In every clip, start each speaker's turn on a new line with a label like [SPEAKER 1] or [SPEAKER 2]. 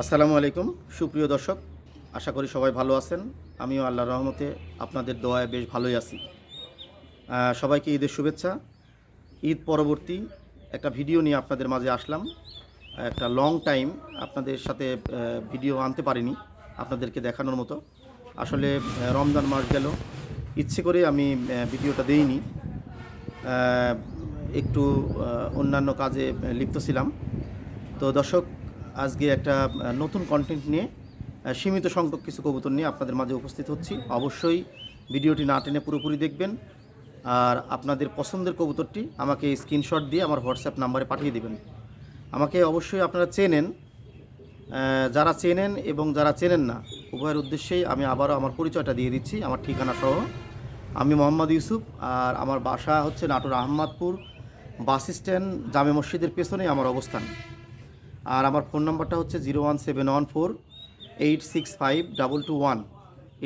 [SPEAKER 1] আসসালামু আলাইকুম। সুপ্রিয় দর্শক, আশা করি সবাই ভালো আছেন। আমিও আল্লাহর রহমতে আপনাদের দোয়ায় বেশ ভালোই আছি। সবাইকে ঈদের শুভেচ্ছা। ঈদ পরবর্তী একটা ভিডিও নিয়ে আপনাদের মাঝে আসলাম। একটা লং টাইম আপনাদের সাথে ভিডিও আনতে পারিনি, আপনাদেরকে দেখানোর মতো। আসলে রমজান মাস গেল। ইচ্ছে করে আমি ভিডিওটা দেইনি। একটু অন্যান্য কাজে লিপ্ত ছিলাম। তো দর্শক আজকে একটা নতুন কন্টেন্ট নিয়ে সীমিত সংখ্যক কিছু কবুতর নিয়ে আপনাদের মাঝে উপস্থিত হচ্ছি। অবশ্যই ভিডিওটি না টেনে পুরোপুরি দেখবেন। আর আপনাদের পছন্দের কবুতরটি আমাকে স্ক্রিনশট দিয়ে আমার হোয়াটসঅ্যাপ নাম্বারে পাঠিয়ে দেবেন। আমাকে অবশ্যই আপনারা চেনেন যারা চেনেন এবং যারা চেনেন না, উভয়ের উদ্দেশ্যেই আমি আবারও আমার পরিচয়টা দিয়ে দিচ্ছি, আমার ঠিকানা সহ। আমি মোহাম্মদ ইউসুফ, আর আমার বাসা হচ্ছে নাটোর আহমদপুর বাস স্ট্যান্ড, জামে মসজিদের পেছনেই আমার অবস্থান। আর আমার ফোন নাম্বারটা হচ্ছে zero one seven one four eight six five double two one.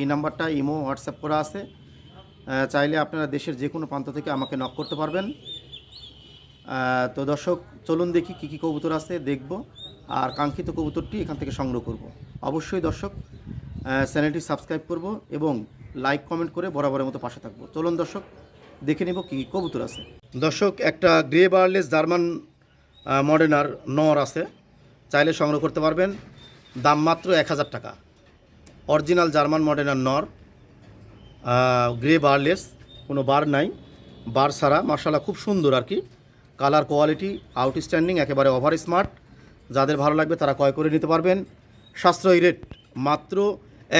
[SPEAKER 1] এই নাম্বারটা ইমো, হোয়াটসঅ্যাপ করা আছে। চাইলে আপনারা দেশের যে কোনো প্রান্ত থেকে আমাকে নক করতে পারবেন। তো দর্শক, চলুন দেখি কী কী কবুতর আছে, দেখব। আর কাঙ্ক্ষিত কবুতরটি এখান থেকে সংগ্রহ করব। অবশ্যই দর্শক চ্যানেলটি সাবস্ক্রাইব করব এবং লাইক, কমেন্ট করে বরাবরের মতো পাশে থাকব। চলুন দর্শক, দেখে নেব কী কবুতর আছে। দর্শক, একটা গ্রে বার্লেস জার্মান মডেনার নর আছে। চাইলে সংগ্রহ করতে পারবেন। দাম মাত্র এক হাজার টাকা। অরিজিনাল জার্মান মডেনার নর গ্রে বারলেস কোনো বার নাই। বার ছাড়া মার্শাল্লাহ খুব সুন্দর আর কি। কালার কোয়ালিটি আউটস্ট্যান্ডিং একেবারে ওভার স্মার্ট যাদের ভালো লাগবে তারা ক্রয় করে নিতে পারবেন। সাশ্রয়ী রেট মাত্র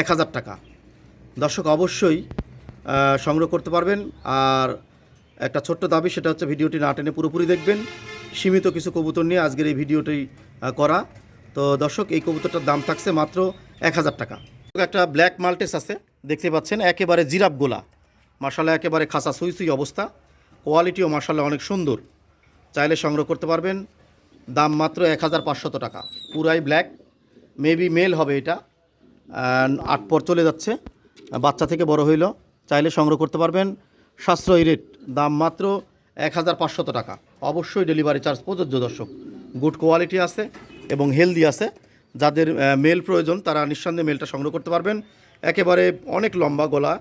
[SPEAKER 1] এক হাজার টাকা। দর্শক, অবশ্যই সংগ্রহ করতে পারবেন। আর একটা ছোট্ট দাবি, সেটা হচ্ছে ভিডিওটি না টেনে পুরোপুরি দেখবেন। সীমিত কিছু কবুতর নিয়ে আজকের এই ভিডিওটি করা। তো দর্শক, এই কবুতরটার দাম থাকছে মাত্র এক হাজার টাকা। একটা ব্ল্যাক মাল্টেস আছে, দেখতে পাচ্ছেন, একেবারে জিরাপ গোলা। মার্শাল্লাহ একেবারে খাসা সুই সুই অবস্থা। কোয়ালিটিও মার্শাল্লাহ অনেক সুন্দর। চাইলে সংগ্রহ করতে পারবেন। দাম মাত্র এক হাজার পাঁচশত টাকা। পুরাই ব্ল্যাক। মেবি মেল হবে এটা। আট পর চলে যাচ্ছে। বাচ্চা থেকে বড় হইল। চাইলে সংগ্রহ করতে পারবেন। সাশ্রয়ী রেট দাম মাত্র এক হাজার পাঁচশত টাকা। অবশ্যই ডেলিভারি চার্জ প্রযোজ্য, দর্শক। গুড কোয়ালিটি আছে এবং হেলদি আছে। যাদের মেল প্রয়োজন, তারা নিঃসন্দেহে মেলটা সংগ্রহ করতে পারবেন। একেবারে অনেক লম্বা গলা,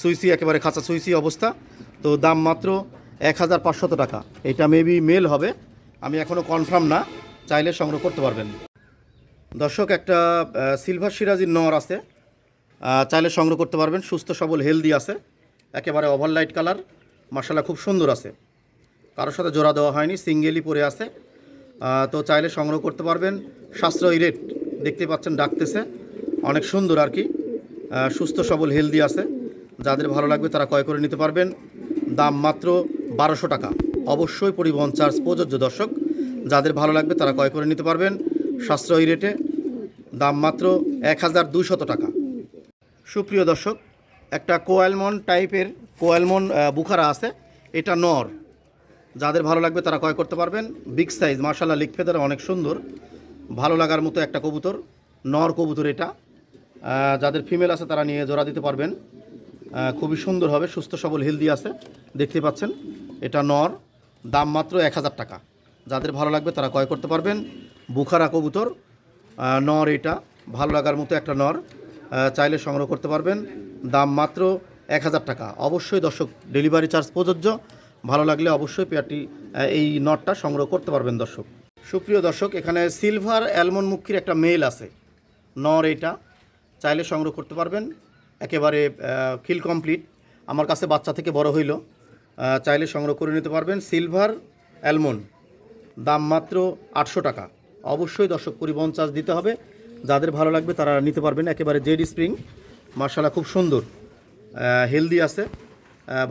[SPEAKER 1] সুইসি, একেবারে খাঁচা সুইসি অবস্থা। তো দাম মাত্র এক হাজার টাকা। এটা মেবি মেল হবে। আমি এখনও কনফার্ম না, চাইলে সংগ্রহ করতে পারবেন। দর্শক, একটা সিলভার সিরাজির নর আছে। চাইলে সংগ্রহ করতে পারবেন। সুস্থ সবল হেলদি আছে। একেবারে ওভারলাইট কালার মশালা খুব সুন্দর আছে। কারোর সাথে জোড়া দেওয়া হয়নি সিঙ্গেলই পরে আছে। তো চাইলে সংগ্রহ করতে পারবেন। সাশ্রয়ী রেট দেখতে পাচ্ছেন ডাকতেছে। অনেক সুন্দর আর কি। সুস্থ, সবল হেলদি আছে। যাদের ভালো লাগবে তারা ক্রয় করে নিতে পারবেন। দাম মাত্র বারোশো টাকা। অবশ্যই পরিবহন চার্জ প্রযোজ্য দর্শক। যাদের ভালো লাগবে তারা ক্রয় করে নিতে পারবেন। সাশ্রয়ী রেটে দাম মাত্র এক হাজার দুইশত টাকা। সুপ্রিয় দর্শক, একটা কোয়ালমন টাইপের কোয়ালমন বুখারা আছে। এটা নর। যাদের ভালো লাগবে তারা ক্রয় করতে পারবেন। বিগ সাইজ মার্শাল্লাহ লিক ফেদার অনেক সুন্দর। ভালো লাগার মতো একটা কবুতর, নর কবুতর এটা। যাদের ফিমেল আছে তারা নিয়ে জোড়া দিতে পারবেন। খুবই সুন্দর হবে, সুস্থ সবল হেলদি আছে। দেখতে পাচ্ছেন, এটা নর, দাম মাত্র এক হাজার টাকা। যাদের ভালো লাগবে তারা ক্রয় করতে পারবেন। বুখারা কবুতর নর এটা, ভালো লাগার মতো একটা নর। চাইলে সংগ্রহ করতে পারবেন। দাম মাত্র এক হাজার টাকা। অবশ্যই দর্শক ডেলিভারি চার্জ প্রযোজ্য। ভালো লাগলে অবশ্যই পেয়ারটি এই নটটা সংগ্রহ করতে পারবেন দর্শক। সুপ্রিয় দর্শক, এখানে সিলভার অ্যালমন্ড মুখির একটা মেল আছে। নর এটা, চাইলে সংগ্রহ করতে পারবেন। একেবারে খিল কমপ্লিট। আমার কাছে বাচ্চা থেকে বড় হইল। চাইলে সংগ্রহ করে নিতে পারবেন। সিলভার অ্যালমন্ড, দাম মাত্র আটশো টাকা। অবশ্যই দর্শক পরিবহন চার্জ দিতে হবে। যাদের ভালো লাগবে তারা নিতে পারবেন। একেবারে জেড স্প্রিং। মার্শাল্লাহ খুব সুন্দর। হেলদি আছে।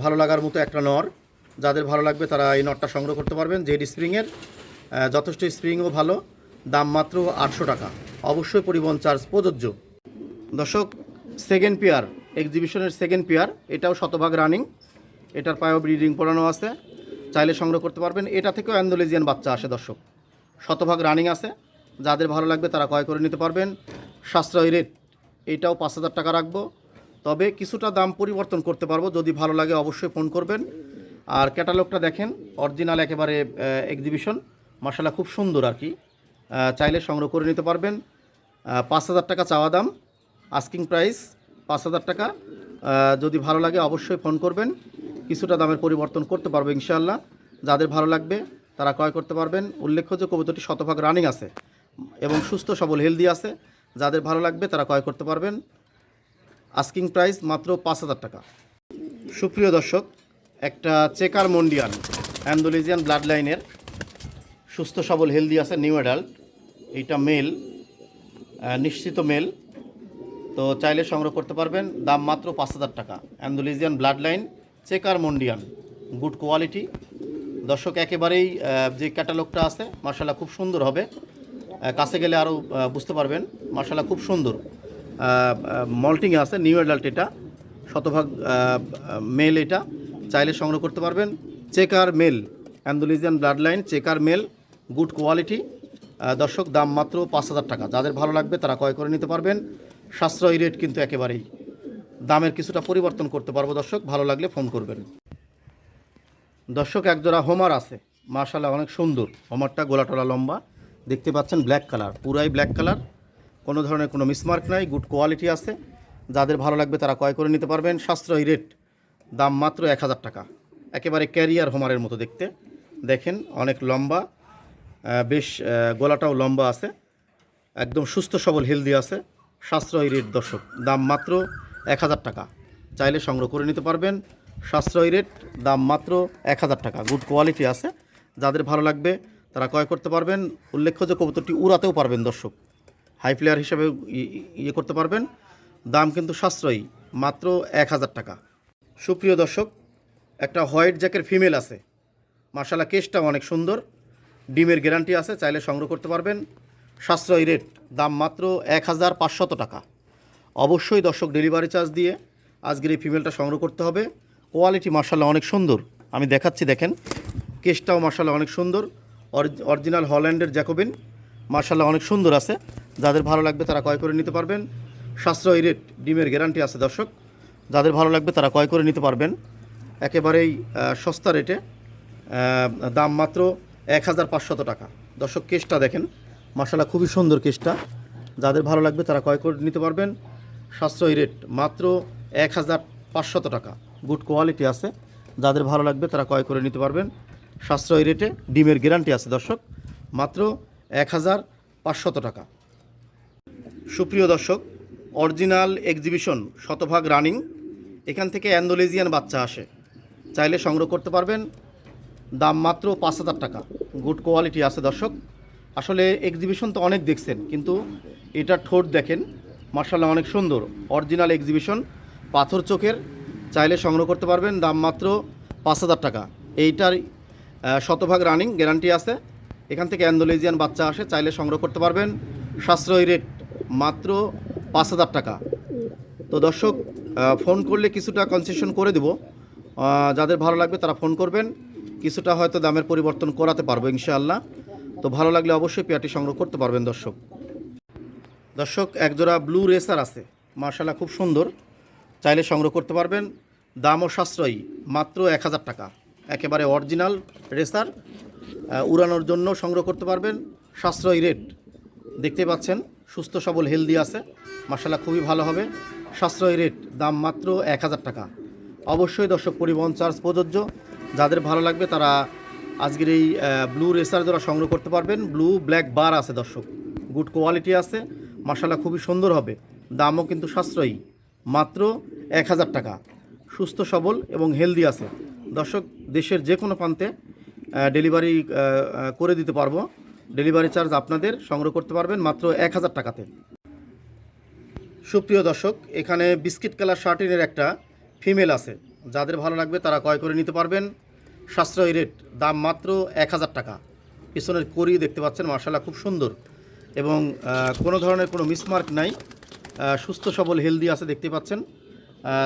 [SPEAKER 1] ভালো লাগার মতো একটা নর। যাদের ভালো লাগবে তারা এই নটটা সংগ্রহ করতে পারবেন। জেড স্প্রিংয়ের যথেষ্ট স্প্রিংও ভালো, দাম মাত্র আটশো টাকা। অবশ্যই পরিবহন চার্জ প্রযোজ্য। দর্শক সেকেন্ড পেয়ার এক্সিবিশনের সেকেন্ড পেয়ার এটাও শতভাগ রানিং এটার পায়েও ব্রিডিং পড়ানো আছে। চাইলে সংগ্রহ করতে পারবেন। এটা থেকেও অ্যান্ডোলেজিয়ান বাচ্চা আসে, দর্শক। শতভাগ রানিং আছে। যাদের ভালো লাগবে তারা ক্রয় করে নিতে পারবেন। সাশ্রয়ী রেট এটাও পাঁচ হাজার টাকা রাখব। তবে কিছুটা দাম পরিবর্তন করতে পারব। যদি ভালো লাগে অবশ্যই ফোন করবেন। আর ক্যাটালগটা দেখেন, অরিজিনাল একেবারে এক্সিবিশন মশালা খুব সুন্দর আর কি। চাইলে সংগ্রহ করে নিতে পারবেন। পাঁচ হাজার টাকা চাওয়া দাম আস্কিং প্রাইস পাঁচ হাজার টাকা। যদি ভালো লাগে অবশ্যই ফোন করবেন। কিছুটা দামের পরিবর্তন করতে পারব ইনশাআল্লাহ। যাদের ভালো লাগবে, তারা ক্রয় করতে পারবেন। উল্লেখ্য যে কবুতরটি শতভাগ রানিং আছে এবং সুস্থ, সবল হেলদি আছে। যাদের ভালো লাগবে, তারা ক্রয় করতে পারবেন। আস্কিং প্রাইস মাত্র পাঁচ হাজার টাকা। সুপ্রিয় দর্শক একটা চেকার মন্ডিয়ান অ্যান্ডোলেজিয়ান ব্লাড লাইনের সুস্থ সবল, হেলদি আছে, নিউ অ্যাডাল্ট। এইটা মেল নিশ্চিত মেল। তো চাইলে সংগ্রহ করতে পারবেন। দাম মাত্র পাঁচ হাজার টাকা। Andalusian blood line checker মন্ডিয়ান। Good quality. দর্শক, একেবারেই যে ক্যাটালগটা আছে মার্শাল্লাহ খুব সুন্দর হবে। কাছে গেলে আরও বুঝতে পারবেন। মার্শাল্লাহ খুব সুন্দর। মল্টিংয়ে আছে, নিউ অ্যাডাল্ট এটা। শতভাগ মেল এটা। চাইলে সংগ্রহ করতে পারবেন। Checker male, Andalusian blood line checker male, good quality. দর্শক, দাম মাত্র পাঁচ হাজার টাকা। যাদের ভালো লাগবে তারা ক্রয় করে নিতে পারবেন। সাশ্রয়ী রেট কিন্তু একেবারেই। দামের কিছুটা পরিবর্তন করতে পারব দর্শক, ভালো লাগলে ফোন করবেন। দর্শক, একজোড়া হোমার আছে। মার্শাল্লাহ অনেক সুন্দর। হোমারটা গোলাটলা লম্বা। দেখতে পাচ্ছেন ব্ল্যাক কালার। পুরাই ব্ল্যাক কালার। কোনো ধরনের কোনো মিসমার্ক নাই। গুড কোয়ালিটি আছে। যাদের ভালো লাগবে তারা ক্রয় করে নিতে পারবেন। সাশ্রয়ী রেট দাম মাত্র এক হাজার টাকা। একেবারে ক্যারিয়ার হোমারের মতো দেখতে। দেখেন, অনেক লম্বা বেশ গলাটাও লম্বা আছে। একদম সুস্থ সবল হেলদি আছে। সাশ্রয়ী রেট দর্শক, দাম মাত্র এক হাজার টাকা। চাইলে সংগ্রহ করে নিতে পারবেন। সাশ্রয়ী রেট দাম মাত্র এক হাজার টাকা। গুড কোয়ালিটি আছে। যাদের ভালো লাগবে, তারা ক্রয় করতে পারবেন। উল্লেখ্য যে কবুতরটি উড়াতেও পারবেন, দর্শক। হাই প্লেয়ার হিসেবে ইয়ে করতে পারবেন। দাম কিন্তু সাশ্রয়ী, মাত্র এক হাজার টাকা। সুপ্রিয় দর্শক, একটা হোয়াইট জ্যাকের ফিমেল আছে। মার্শাল্লাহ কেসটা অনেক সুন্দর। ডিমের গ্যারান্টি আছে, চাইলে সংগ্রহ করতে পারবেন। সাশ্রয় রেট, দাম মাত্র এক হাজার পাঁচশত টাকা। অবশ্যই দর্শক ডেলিভারি চার্জ দিয়ে আজকের এই ফিমেলটা সংগ্রহ করতে হবে। কোয়ালিটি মার্শাল্লাহ অনেক সুন্দর। আমি দেখাচ্ছি, দেখেন। কেসটাও মার্শাল্লাহ অনেক সুন্দর। অরিজিনাল হল্যান্ডের জ্যাকোবিন মার্শাল্লাহ অনেক সুন্দর আছে। যাদের ভালো লাগবে তারা ক্রয় করে নিতে পারবেন। সাশ্রয় রেট, ডিমের গ্যারান্টি আছে দর্শক। যাদের ভালো লাগবে তারা ক্রয় করে নিতে পারবেন। একেবারেই সস্তা রেটে দাম মাত্র এক হাজার পাঁচশত টাকা। দর্শক, কেসটা দেখেন। মার্শাল্লাহ খুবই সুন্দর কেসটা। যাদের ভালো লাগবে তারা ক্রয় করে নিতে পারবেন। সাশ্রয়ী রেট মাত্র এক হাজার পাঁচশত টাকা। গুড কোয়ালিটি আছে। যাদের ভালো লাগবে তারা ক্রয় করে নিতে পারবেন। সাশ্রয়ী রেটে ডিমের গ্যারান্টি আছে, দর্শক। মাত্র এক হাজার পাঁচশত টাকা। সুপ্রিয় দর্শক অরিজিনাল এক্সিবিশন শতভাগ রানিং। এখান থেকে অ্যান্ডোলেজিয়ান বাচ্চা আসে। চাইলে সংগ্রহ করতে পারবেন। দাম মাত্র পাঁচ হাজার টাকা। গুড কোয়ালিটি আছে দর্শক। আসলে এক্সিবিশন তো অনেক দেখছেন, কিন্তু এটা ঠোঁট দেখেন। মার্শাল্লাহ অনেক সুন্দর। অরিজিনাল এক্সিবিশন, পাথর চোখের। চাইলে সংগ্রহ করতে পারবেন, দাম মাত্র পাঁচ হাজার টাকা। এইটার শতভাগ রানিং গ্যারান্টি আছে। এখান থেকে অ্যান্ডোলেজিয়ান বাচ্চা আসে, চাইলে সংগ্রহ করতে পারবেন। সাশ্রয়ী রেট মাত্র পাঁচ হাজার টাকা। তো দর্শক ফোন করলে কিছুটা কনসেশন করে দেব। যাদের ভালো লাগবে তারা ফোন করবেন। কিছুটা হয়তো দামের পরিবর্তন করাতে পারব ইনশাআল্লাহ। তো ভালো লাগলে অবশ্যই পেয়ারটি সংগ্রহ করতে পারবেন দর্শক। দর্শক, একজোড়া ব্লু রেসার আছে। মার্শাল্লাহ খুব সুন্দর। চাইলে সংগ্রহ করতে পারবেন। দামও সাশ্রয়ী, মাত্র এক হাজার টাকা। একেবারে অরিজিনাল রেসার উড়ানোর জন্য সংগ্রহ করতে পারবেন। সাশ্রয়ী রেট দেখতে পাচ্ছেন সুস্থ, সবল হেলদি আছে। মার্শাল্লাহ খুবই ভালো হবে। সাশ্রয়ী রেট দাম মাত্র এক হাজার টাকা। অবশ্যই দর্শক, পরিবহন চার্জ প্রযোজ্য। যাদের ভালো লাগবে তারা আজকের এই ব্লু রেসার দ্বারা সংগ্রহ করতে পারবেন। ব্লু ব্ল্যাক বার আছে দর্শক। গুড কোয়ালিটি আছে। মার্শাল্লাহ খুবই সুন্দর হবে। দামও কিন্তু সাশ্রয়ী। মাত্র এক হাজার টাকা। সুস্থ, সবল এবং হেলদি আছে। দর্শক, দেশের যে কোনো প্রান্তে ডেলিভারি করে দিতে পারব। ডেলিভারি চার্জ আপনাদের সংগ্রহ করতে পারবেন মাত্র এক হাজার টাকাতে। সুপ্রিয় দর্শক, এখানে বিস্কিট কালার শার্টিনের একটা ফিমেল আছে। যাদের ভালো লাগবে তারা ক্রয় করে নিতে পারবেন। সাশ্রয়ী রেট, দাম মাত্র এক হাজার টাকা। পিছনের করি দেখতে পাচ্ছেন মার্শাল্লাহ খুব সুন্দর। এবং কোনো ধরনের কোনো মিসমার্ক নাই। সুস্থ সবল, হেলদি আছে দেখতে পাচ্ছেন।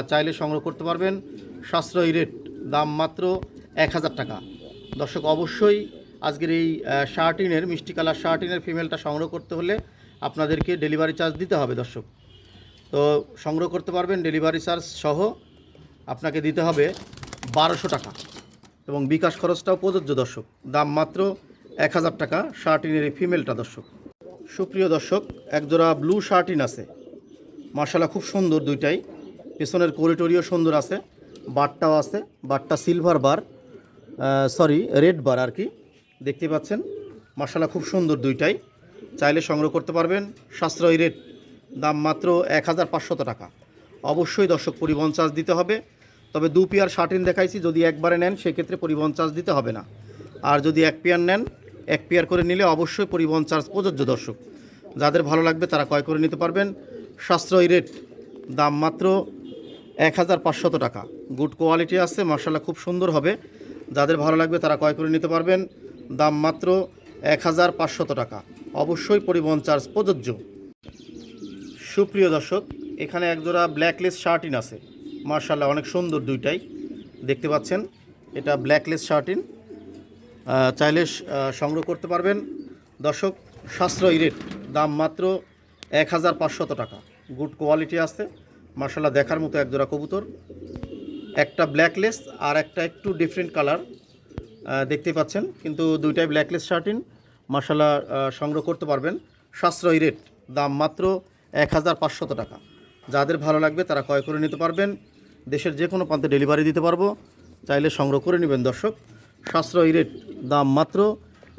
[SPEAKER 1] চাইলে সংগ্রহ করতে পারবেন। সাশ্রয়ী রেট, দাম মাত্র এক হাজার টাকা। দর্শক, অবশ্যই আজকের এই শার্টিনের, মিষ্টি কালার শার্টিনের ফিমেলটা সংগ্রহ করতে হলে আপনাদেরকে ডেলিভারি চার্জ দিতে হবে দর্শক। তো সংগ্রহ করতে পারবেন ডেলিভারি চার্জ সহ আপনাকে দিতে হবে বারোশো টাকা। এবং বিকাশ খরচটাও প্রযোজ্য দর্শক। দাম মাত্র এক হাজার টাকা শার্টিনের এই ফিমেলটা দর্শক। সুপ্রিয় দর্শক, একজোড়া ব্লু শার্টিন আছে। মার্শাল্লাহ খুব সুন্দর দুইটাই। পেছনের কোরিটোরিও সুন্দর আছে। বারটাও আছে। বারটা silver bar sorry red bar আর কি। দেখতে পাচ্ছেন মার্শাল্লাহ খুব সুন্দর দুইটাই। চাইলে সংগ্রহ করতে পারবেন, সাশ্রয়ী রেট, দাম মাত্র এক হাজার পাঁচশত টাকা। অবশ্যই দর্শক পরিবহন চার্জ দিতে হবে, তবে দু পেয়ার শার্টিন দেখাইছি, যদি একবারে নেন সেক্ষেত্রে পরিবহন চার্জ দিতে হবে না। আর যদি এক পেয়ার নেন, এক পেয়ার করে নিলে অবশ্যই পরিবহন চার্জ প্রযোজ্য দর্শক। যাদের ভালো লাগবে তারা ক্রয় করে নিতে পারবেন, সাশ্রয়ী রেট, দাম মাত্র এক হাজার পাঁচশত টাকা। গুড কোয়ালিটি আছে মার্শাল্লাহ খুব সুন্দর হবে। যাদের ভালো লাগবে তারা ক্রয় করে নিতে পারবেন দাম মাত্র এক হাজার পাঁচশত টাকা। অবশ্যই পরিবহন চার্জ প্রযোজ্য। সুপ্রিয় দর্শক, এখানে একজোড়া ব্ল্যাকলেস শার্টিন আছে। মার্শাল্লাহ, অনেক সুন্দর দুইটাই। দেখতে পাচ্ছেন, এটা ব্ল্যাকলেস শার্টিন চাইলে সংগ্রহ করতে পারবেন। দর্শক, সাশ্রয়ী রেট, দাম মাত্র এক হাজার পাঁচশত টাকা। গুড কোয়ালিটি আছে। মার্শাল্লাহ, দেখার মতো একজোড়া কবুতর। একটা ব্ল্যাকলেস আর একটা একটু ডিফারেন্ট কালার দেখতে পাচ্ছেন, কিন্তু দুইটাই ব্ল্যাকলেস শার্টিন মার্শাল্লাহ সংগ্রহ করতে পারবেন। সাশ্রয়ী রেট দাম মাত্র এক হাজার পাঁচশত টাকা। যাদের ভালো লাগবে, তারা ক্রয় করে নিতে পারবেন। দেশের যে কোনো প্রান্তে ডেলিভারি দিতে পারব। চাইলে সংগ্রহ করে নেবেন, দর্শক। সাশ্রয়ী রেট দাম মাত্র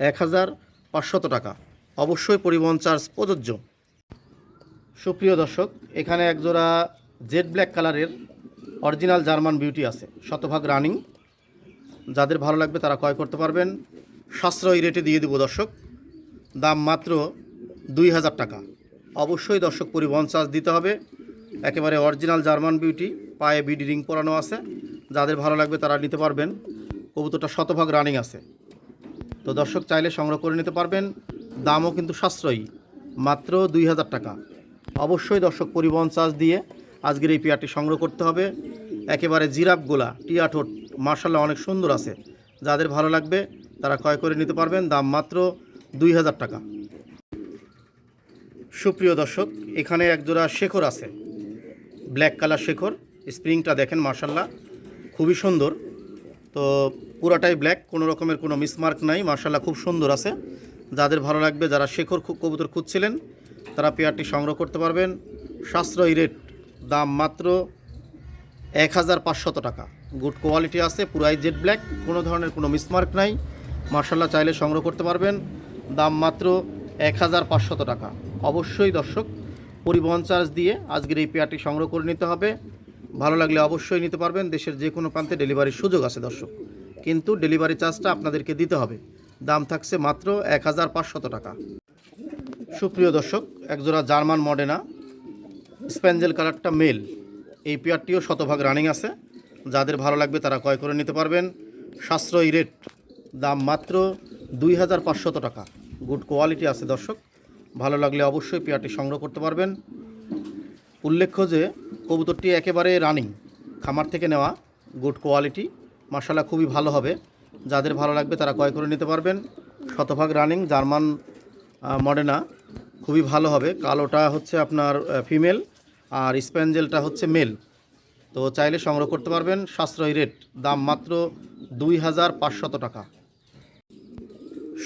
[SPEAKER 1] এক হাজার পাঁচশত টাকা। অবশ্যই পরিবহন চার্জ প্রযোজ্য। সুপ্রিয় দর্শক, এখানে একজোড়া জেড ব্ল্যাক কালারের অরিজিনাল জার্মান বিউটি আছে। শতভাগ রানিং যাদের ভালো লাগবে তারা ক্রয় করতে পারবেন। সাশ্রয়ী রেটে দিয়ে দেবো দর্শক। দাম মাত্র দুই হাজার টাকা। অবশ্যই দর্শক পরিবহন চার্জ দিতে হবে। একেবারে অরিজিনাল জার্মান বিউটি পায়ে বিডি রিং পরানো আছে। যাদের ভালো লাগবে তারা নিতে পারবেন। কবুতরটা শতভাগ রানিং আছে। তো দর্শক চাইলে সংগ্রহ করে নিতে পারবেন। দামও কিন্তু সাশ্রয়ী। মাত্র দুই হাজার টাকা। অবশ্যই দর্শক পরিবহন চার্জ দিয়ে আজকের এই পেয়ারটি সংগ্রহ করতে হবে। একেবারে জিরাপ গোলা, টিয়া ঠোঁট মার্শাল্লাহ অনেক সুন্দর আছে। যাদের ভালো লাগবে, তারা ক্রয় করে নিতে পারবেন। দাম মাত্র দুই হাজার টাকা। সুপ্রিয় দর্শক, এখানে একজোড়া শেখর আছে। ব্ল্যাক কালার শেখর, স্প্রিংটা দেখেন মার্শাল্লাহ খুবই সুন্দর। তো পুরাটাই ব্ল্যাক, কোনো রকমের কোনো মিসমার্ক নাই মার্শাল্লাহ খুব সুন্দর আছে। যাদের ভালো লাগবে, যারা শেখর কবুতর খুঁজছিলেন, তারা পেয়ারটি সংগ্রহ করতে পারবেন। সাশ্রয়ী রেট দাম মাত্র এক হাজার পাঁচশত টাকা। গুড কোয়ালিটি আছে, পুরাই জেড ব্ল্যাক, কোনো ধরনের কোনো মিসমার্ক নাই। মার্শাল্লাহ, চাইলে সংগ্রহ করতে পারবেন। দাম মাত্র এক হাজার পাঁচশত টাকা। অবশ্যই দর্শক, পরিবহন চার্জ দিয়ে আজকের এই পেয়ারটি সংগ্রহ করে নিতে হবে। ভালো লাগলে অবশ্যই নিতে পারবেন। দেশের যে কোনো প্রান্তে ডেলিভারির সুযোগ আছে দর্শক। কিন্তু ডেলিভারি চার্জটা আপনাদেরকে দিতে হবে। দাম থাকছে মাত্র এক হাজার পাঁচশত টাকা। সুপ্রিয় দর্শক, একজোড়া জার্মান মডেনা। স্প্যাঞ্জেল কালারটা মেল। এই পেয়ারটিও শতভাগ রানিং আছে। যাদের ভালো লাগবে তারা ক্রয় করে নিতে পারবেন। সাশ্রয়ী রেট, দাম মাত্র দুই হাজার পাঁচশত টাকা। গুড কোয়ালিটি আছে দর্শক। ভালো লাগলে অবশ্যই পেয়ারটি সংগ্রহ করতে পারবেন। উল্লেখ্য যে, কবুতরটি একেবারে রানিং। খামার থেকে নেওয়া গুড কোয়ালিটি। মশালা খুবই ভালো হবে। যাদের ভালো লাগবে তারা ক্রয় করে নিতে পারবেন। শতভাগ রানিং, জার্মান মডেনা। খুবই ভালো হবে। কালোটা হচ্ছে আপনার ফিমেল। আর স্প্যাঞ্জেলটা হচ্ছে মেল। তো চাইলে সংগ্রহ করতে পারবেন। সাশ্রয়ী রেট, দাম মাত্র দুই হাজার পাঁচশত টাকা।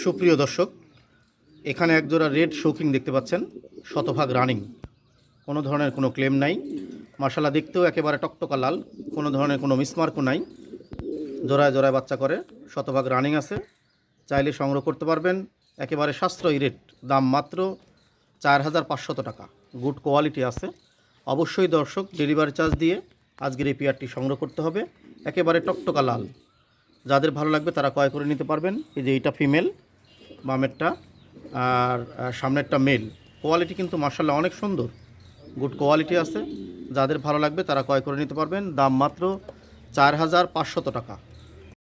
[SPEAKER 1] সুপ্রিয় দর্শক, এখানে একজোড়া রেড শৌকিং দেখতে পাচ্ছেন। শতভাগ রানিং। কোনো ধরনের কোনো ক্লেম নাই। মশালা দেখতেও একেবারে টকটকা লাল। কোনো ধরনের কোনো মিসমার্কও নাই। জোড়ায় জোড়ায় বাচ্চা করে। শতভাগ রানিং আছে। চাইলে সংগ্রহ করতে পারবেন। একেবারে সাশ্রয়ী রেট, দাম মাত্র চার হাজার পাঁচশত টাকা। গুড কোয়ালিটি আছে। অবশ্যই দর্শক ডেলিভারি চার্জ দিয়ে আজকের এই পেয়ারটি সংগ্রহ করতে হবে। একেবারে টকটকা লাল। যাদের ভালো লাগবে তারা ক্রয় করে নিতে পারবেন। এই যে এইটা ফিমেল বামেরটা আর সামনেরটা মেল কোয়ালিটি কিন্তু মার্শাল্লাহ অনেক সুন্দর। গুড কোয়ালিটি আছে। যাদের ভালো লাগবে তারা ক্রয় করে নিতে পারবেন। দাম মাত্র চার হাজার পাঁচশত টাকা।